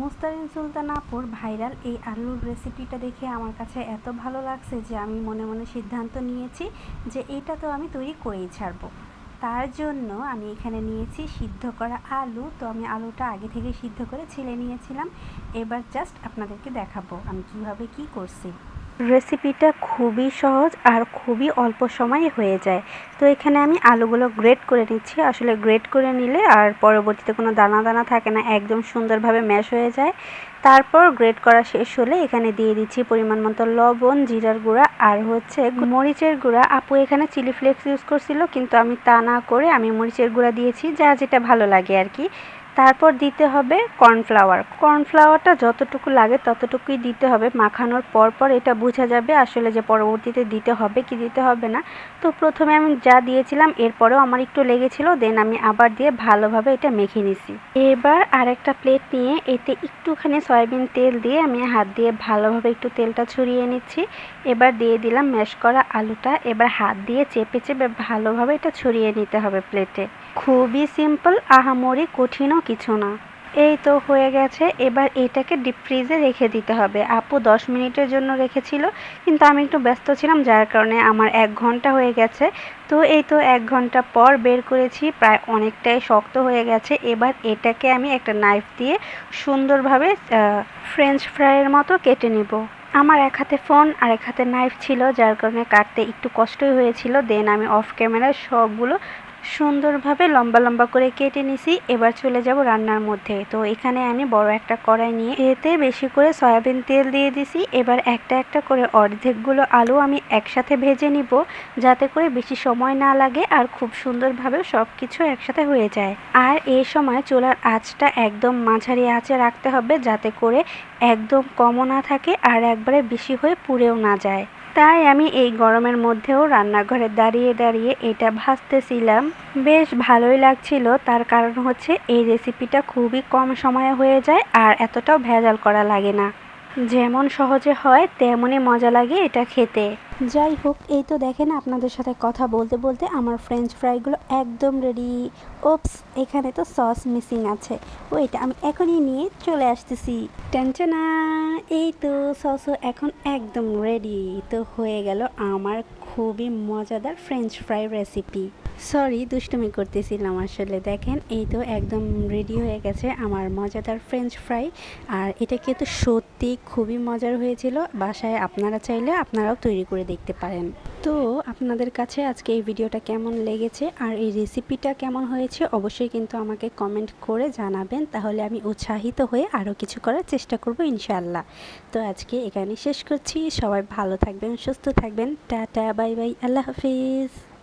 মুস্তারিন সুলতান আপুর ভাইরাল এই আলুর রেসিপিটা দেখে আমার কাছে এত ভালো লাগছে যে আমি মনে মনে সিদ্ধান্ত নিয়েছি যে এটা তো আমি তৈরি করেই ছাড়বো। তার জন্য আমি এখানে নিয়েছি সিদ্ধ করা আলু। তো আমি আলুটা আগে থেকে সিদ্ধ করে ছেলে নিয়েছিলাম। এবার জাস্ট আপনাদেরকে দেখাবো আমি কীভাবে কি করছি। রেসিপিটা খুবই সহজ আর খুবই অল্প সময়ে হয়ে যায়। তো এখানে আমি আলুগুলো গ্রেট করে নিচ্ছি। আসলে গ্রেট করে নিলে আর পরবর্তীতে কোনো দানা দানা থাকে না, একদম সুন্দরভাবে ম্যাশ হয়ে যায়। তারপর গ্রেট করা শেষ হলে এখানে দিয়ে দিচ্ছি পরিমাণ মতো লবণ, জিরার গুঁড়া আর হচ্ছে মরিচের গুঁড়া। আপু এখানে চিলি ফ্লেক্স ইউজ করছিল, কিন্তু আমি তা না করে আমি মরিচের গুঁড়া দিয়েছি, যা যেটা ভালো লাগে আর কি। তারপর দিতে হবে কর্নফ্লাওয়ার। কর্নফ্লাওয়ারটা যতটুকু লাগে ততটুকুই দিতে হবে। মাখানোর পর পর এটা বোঝা যাবে আসলে যে পরবর্তীতে দিতে হবে কি দিতে হবে না। তো প্রথমে আমি যা দিয়েছিলাম, এরপরেও আমার একটু লেগেছিল, দেন আমি আবার দিয়ে ভালোভাবে এটা মেখে নিছি। এবার আরেকটা প্লেট নিয়ে এতে একটুখানি সয়াবিন তেল দিয়ে আমি হাত দিয়ে ভালোভাবে একটু তেলটা ছড়িয়ে নিচ্ছি। এবার দিয়ে দিলাম ম্যাশ করা আলুটা। এবার হাত দিয়ে চেপে চেপে ভালোভাবে এটা ছড়িয়ে নিতে হবে প্লেটে। খুবই সিম্পল আহামরি, কঠিনও কিছু না। এই তো হয়ে গেছে, এবার এটাকে ডিপ ফ্রিজে রেখে দিতে হবে। আপু দশ মিনিটের জন্য রেখেছিল, কিন্তু আমি একটু ব্যস্ত ছিলাম, যার কারণে আমার এক ঘণ্টা হয়ে গেছে। তো এই তো এক ঘণ্টা পর বের করেছি, প্রায় অনেকটাই শক্ত হয়ে গেছে। এবার এটাকে আমি একটা নাইফ দিয়ে সুন্দরভাবে ফ্রেঞ্চ ফ্রাইয়ের মতো কেটে নেব। আমার এক হাতে ফোন আর এক হাতে নাইফ ছিল, যার কারণে কাটতে একটু কষ্টই হয়েছিল। দেন আমি অফ ক্যামেরায় সবগুলো সুন্দরভাবে লম্বা লম্বা করে কেটে নিছি। এবার চলে যাব রান্নার মধ্যে। তো এখানে আমি বড় একটা কড়াই নিয়ে এতে বেশি করে সয়াবিন তেল দিয়ে দিছি। এবার একটা একটা করে অর্ধেকগুলো আলু আমি একসাথে ভেজে নিব, যাতে করে বেশি সময় না লাগে আর খুব সুন্দরভাবে সব কিছু একসাথে হয়ে যায়। আর এই সময় চুলার আঁচটা একদম মাঝারি আঁচে রাখতে হবে, যাতে করে একদম কমও না থাকে আর একবারে বেশি হয়ে পুড়েও না যায়। তাই আমি এই গরমের মধ্যেও রান্নাঘরে দাঁড়িয়ে দাঁড়িয়ে এটা ভাজতেছিলাম। বেশ ভালোই লাগছিল, তার কারণ হচ্ছে এই রেসিপিটা খুবই কম সময়ে হয়ে যায় আর এতটাও ভেজাল করা লাগে না। যেমন সহজে হয়, তেমনই মজা লাগে এটা খেতে। যাই হোক, এই তো দেখেন আপনাদের সাথে কথা বলতে বলতে আমার ফ্রেঞ্চ ফ্রাইগুলো একদম রেডি ওপস, এখানে তো সস মিসিং আছে। ওইটা আমি এখনই নিয়ে চলে আসতেছি। টেনশনা এই তো সসও এখন একদম রেডি তো হয়ে গেল আমার খুবই মজাদার ফ্রেঞ্চ ফ্রাই রেসিপি সরি দুষ্টুমি করতেছিলাম আসলে। দেখেন, এই তো একদম রেডি হয়ে গেছে আমার মজাদার ফ্রেঞ্চ ফ্রাই আর এটা কিন্তু সত্যি খুবই মজার হয়েছিল? বাসায় আপনারা চাইলে আপনারাও তৈরি করে দেখতে পারেন। তো আপনাদের কাছে আজকে এই ভিডিওটা কেমন লেগেছে? আর এই রেসিপিটা কেমন হয়েছে? অবশ্যই কিন্তু আমাকে কমেন্ট করে জানাবেন। তাহলে আমি উৎসাহিত হয়ে আরও কিছু করার চেষ্টা করব ইনশাল্লাহ তো আজকে এখানে শেষ করছি। সবাই ভালো থাকবেন, সুস্থ থাকবেন। Tata, bye bye. আল্লাহ হাফিজ।